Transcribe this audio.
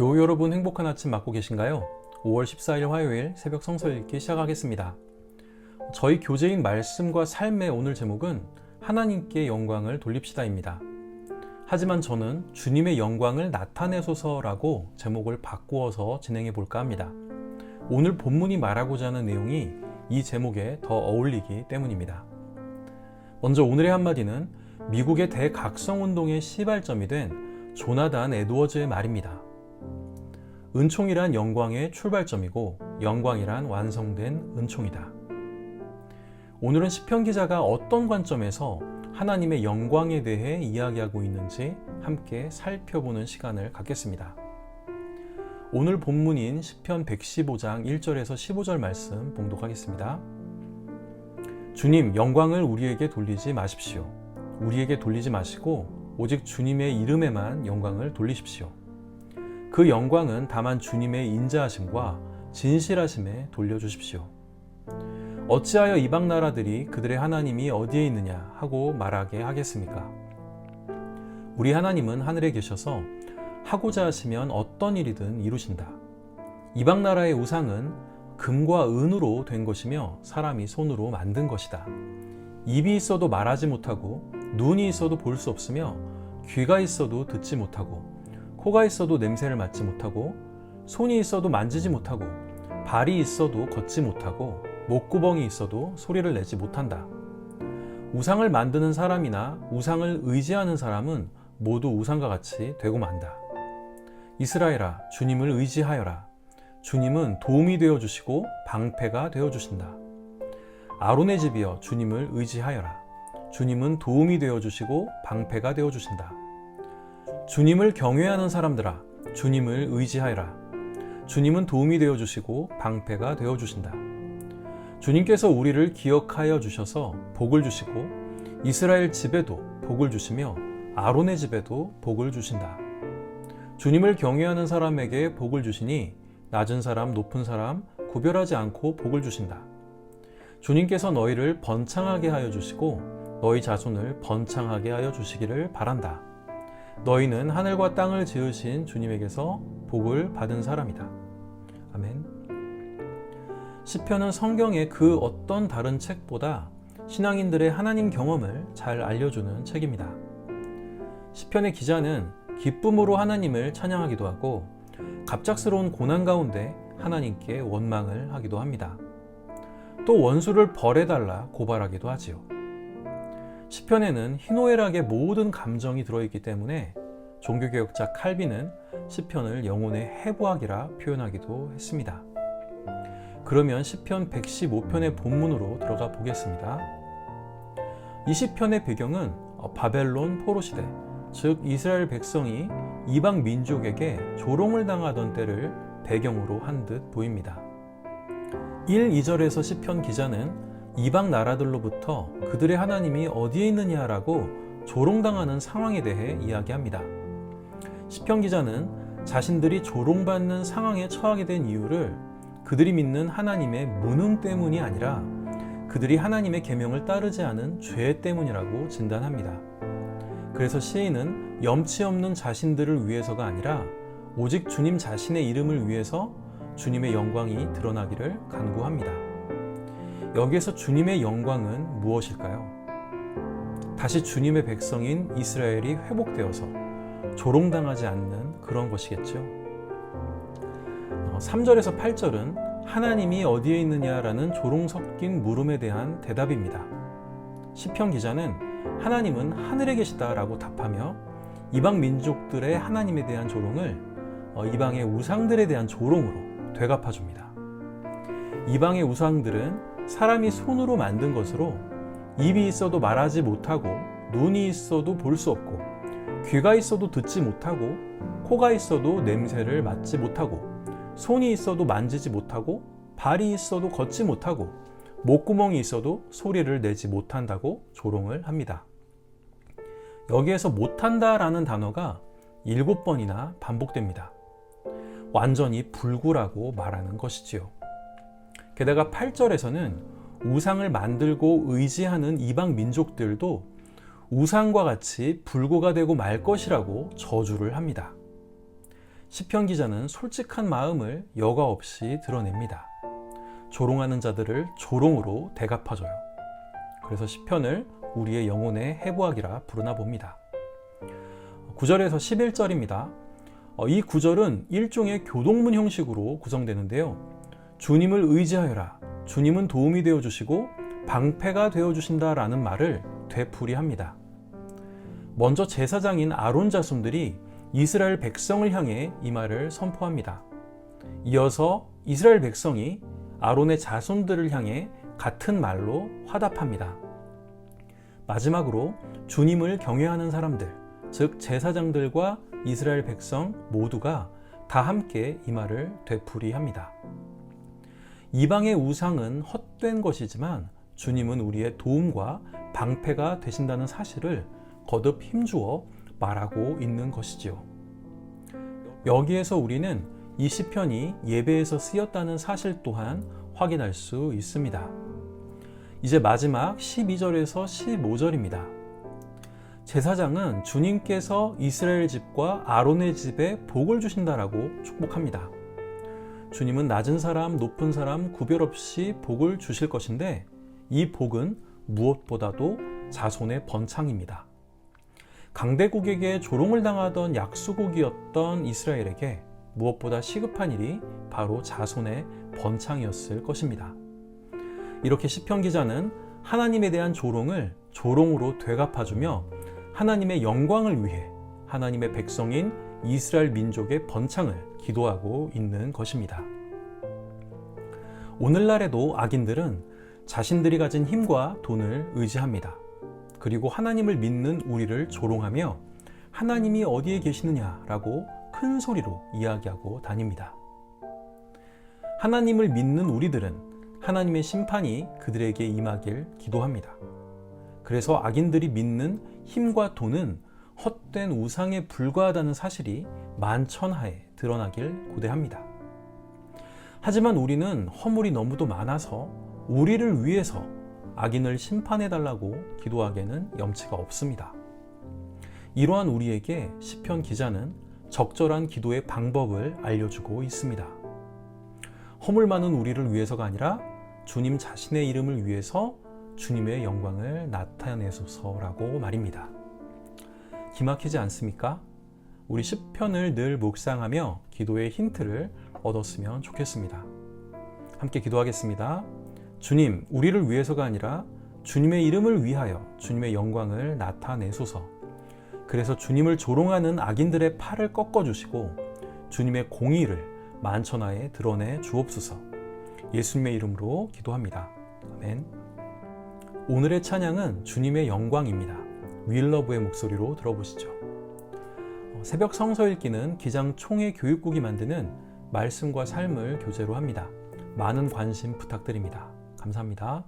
교우 여러분 행복한 아침 맞고 계신가요? 5월 14일 화요일 새벽 성서 읽기 시작하겠습니다. 저희 교재인 말씀과 삶의 오늘 제목은 하나님께 영광을 돌립시다입니다. 하지만 저는 주님의 영광을 나타내소서라고 제목을 바꾸어서 진행해 볼까 합니다. 오늘 본문이 말하고자 하는 내용이 이 제목에 더 어울리기 때문입니다. 먼저 오늘의 한마디는 미국의 대각성 운동의 시발점이 된 조나단 에드워즈의 말입니다. 은총이란 영광의 출발점이고 영광이란 완성된 은총이다. 오늘은 시편 기자가 어떤 관점에서 하나님의 영광에 대해 이야기하고 있는지 함께 살펴보는 시간을 갖겠습니다. 오늘 본문인 시편 115장 1절에서 15절 말씀 봉독하겠습니다. 주님 영광을 우리에게 돌리지 마십시오. 우리에게 돌리지 마시고 오직 주님의 이름에만 영광을 돌리십시오. 그 영광은 다만 주님의 인자하심과 진실하심에 돌려주십시오. 어찌하여 이방 나라들이 그들의 하나님이 어디에 있느냐 하고 말하게 하겠습니까? 우리 하나님은 하늘에 계셔서 하고자 하시면 어떤 일이든 이루신다. 이방 나라의 우상은 금과 은으로 된 것이며 사람이 손으로 만든 것이다. 입이 있어도 말하지 못하고 눈이 있어도 볼 수 없으며 귀가 있어도 듣지 못하고 코가 있어도 냄새를 맡지 못하고 손이 있어도 만지지 못하고 발이 있어도 걷지 못하고 목구멍이 있어도 소리를 내지 못한다. 우상을 만드는 사람이나 우상을 의지하는 사람은 모두 우상과 같이 되고 만다. 이스라엘아, 주님을 의지하여라. 주님은 도움이 되어 주시고 방패가 되어 주신다. 아론의 집이여 주님을 의지하여라. 주님은 도움이 되어 주시고 방패가 되어 주신다. 주님을 경외하는 사람들아, 주님을 의지하여라. 주님은 도움이 되어 주시고 방패가 되어 주신다. 주님께서 우리를 기억하여 주셔서 복을 주시고 이스라엘 집에도 복을 주시며 아론의 집에도 복을 주신다. 주님을 경외하는 사람에게 복을 주시니 낮은 사람, 높은 사람 구별하지 않고 복을 주신다. 주님께서 너희를 번창하게 하여 주시고 너희 자손을 번창하게 하여 주시기를 바란다. 너희는 하늘과 땅을 지으신 주님에게서 복을 받은 사람이다. 아멘. 시편은 성경의 그 어떤 다른 책보다 신앙인들의 하나님 경험을 잘 알려주는 책입니다. 시편의 기자는 기쁨으로 하나님을 찬양하기도 하고 갑작스러운 고난 가운데 하나님께 원망을 하기도 합니다. 또 원수를 벌해달라 고발하기도 하지요. 시편에는 희노애락의 모든 감정이 들어있기 때문에 종교개혁자 칼빈은 시편을 영혼의 해부학이라 표현하기도 했습니다. 그러면 시편 115편의 본문으로 들어가 보겠습니다. 이 시편의 배경은 바벨론 포로 시대, 즉 이스라엘 백성이 이방 민족에게 조롱을 당하던 때를 배경으로 한 듯 보입니다. 1, 2절에서 시편 기자는 이방 나라들로부터 그들의 하나님이 어디에 있느냐라고 조롱당하는 상황에 대해 이야기합니다. 시편 기자는 자신들이 조롱받는 상황에 처하게 된 이유를 그들이 믿는 하나님의 무능 때문이 아니라 그들이 하나님의 계명을 따르지 않은 죄 때문이라고 진단합니다. 그래서 시인은 염치 없는 자신들을 위해서가 아니라 오직 주님 자신의 이름을 위해서 주님의 영광이 드러나기를 간구합니다. 여기에서 주님의 영광은 무엇일까요? 다시 주님의 백성인 이스라엘이 회복되어서 조롱당하지 않는 그런 것이겠죠. 3절에서 8절은 하나님이 어디에 있느냐라는 조롱 섞인 물음에 대한 대답입니다. 시편 기자는 하나님은 하늘에 계시다라고 답하며 이방 민족들의 하나님에 대한 조롱을 어, 이방의 우상들에 대한 조롱으로 되갚아 줍니다. 이방의 우상들은 사람이 손으로 만든 것으로 입이 있어도 말하지 못하고 눈이 있어도 볼 수 없고 귀가 있어도 듣지 못하고 코가 있어도 냄새를 맡지 못하고 손이 있어도 만지지 못하고 발이 있어도 걷지 못하고 목구멍이 있어도 소리를 내지 못한다고 조롱을 합니다. 여기에서 못한다라는 단어가 일곱 번이나 반복됩니다. 완전히 불구라고 말하는 것이지요. 게다가 8절에서는 우상을 만들고 의지하는 이방 민족들도 우상과 같이 불구가 되고 말 것이라고 저주를 합니다. 시편 기자는 솔직한 마음을 여과 없이 드러냅니다. 조롱하는 자들을 조롱으로 대갚아줘요. 그래서 시편을 우리의 영혼의 해부학이라 부르나 봅니다. 9절에서 11절입니다. 어, 이 구절은 일종의 교동문 형식으로 구성되는데요. 주님을 의지하여라. 주님은 도움이 되어 주시고 방패가 되어 주신다라는 말을 되풀이합니다. 먼저 제사장인 아론 자손들이 이스라엘 백성을 향해 이 말을 선포합니다. 이어서 이스라엘 백성이 아론의 자손들을 향해 같은 말로 화답합니다. 마지막으로 주님을 경외하는 사람들, 즉 제사장들과 이스라엘 백성 모두가 다 함께 이 말을 되풀이합니다. 이방의 우상은 헛된 것이지만 주님은 우리의 도움과 방패가 되신다는 사실을 거듭 힘주어 말하고 있는 것이지요. 여기에서 우리는 이 시편이 예배에서 쓰였다는 사실 또한 확인할 수 있습니다. 이제 마지막 12절에서 15절입니다. 제사장은 주님께서 이스라엘 집과 아론의 집에 복을 주신다라고 축복합니다. 주님은 낮은 사람, 높은 사람 구별 없이 복을 주실 것인데 이 복은 무엇보다도 자손의 번창입니다. 강대국에게 조롱을 당하던 약수국이었던 이스라엘에게 무엇보다 시급한 일이 바로 자손의 번창이었을 것입니다. 이렇게 시편 기자는 하나님에 대한 조롱을 조롱으로 되갚아주며 하나님의 영광을 위해 하나님의 백성인 이스라엘 민족의 번창을 기도하고 있는 것입니다. 오늘날에도 악인들은 자신들이 가진 힘과 돈을 의지합니다. 그리고 하나님을 믿는 우리를 조롱하며 하나님이 어디에 계시느냐라고 큰 소리로 이야기하고 다닙니다. 하나님을 믿는 우리들은 하나님의 심판이 그들에게 임하길 기도합니다. 그래서 악인들이 믿는 힘과 돈은 헛된 우상에 불과하다는 사실이 만천하에 드러나길 고대합니다. 하지만 우리는 허물이 너무도 많아서 우리를 위해서 악인을 심판해달라고 기도하기에는 염치가 없습니다. 이러한 우리에게 시편 기자는 적절한 기도의 방법을 알려주고 있습니다. 허물 많은 우리를 위해서가 아니라 주님 자신의 이름을 위해서 주님의 영광을 나타내소서라고 말입니다. 기막히지 않습니까? 우리 시편을 늘 묵상하며 기도의 힌트를 얻었으면 좋겠습니다. 함께 기도하겠습니다. 주님, 우리를 위해서가 아니라 주님의 이름을 위하여 주님의 영광을 나타내소서. 그래서 주님을 조롱하는 악인들의 팔을 꺾어 주시고 주님의 공의를 만천하에 드러내 주옵소서. 예수님의 이름으로 기도합니다. 아멘. 오늘의 찬양은 주님의 영광입니다. 윌러브의 목소리로 들어보시죠. 어, 새벽 성서 읽기는 기장 총회 교육국이 만드는 말씀과 삶을 교재로 합니다. 많은 관심 부탁드립니다. 감사합니다.